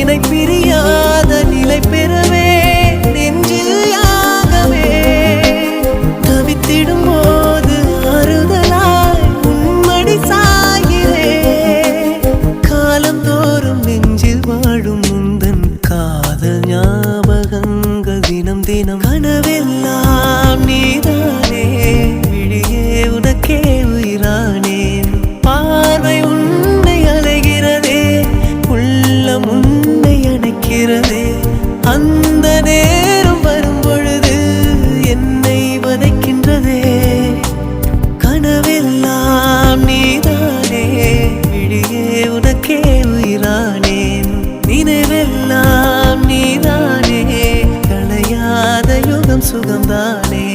இணை பிரியாத நிலை பெறவே நெஞ்சில் யாகவே. தவித்திடும் போது ஆறுதலாய் உன்மடி சாயிலே. காலந்தோறும் நெஞ்சில் வாழும் முந்தன் காதல் ஞாபகங்கள் தினம் தினம் கனவெல்லாம் இருக்கிறதே அந்த நேரம் வரும் பொழுது என்னை வதைக்கின்றதே. கனவெல்லாம் நீதானே விழியே உனக்கே உயிரானேன் நினைவெல்லாம் நீதானே களையாத யுகம் சுகம்தானே.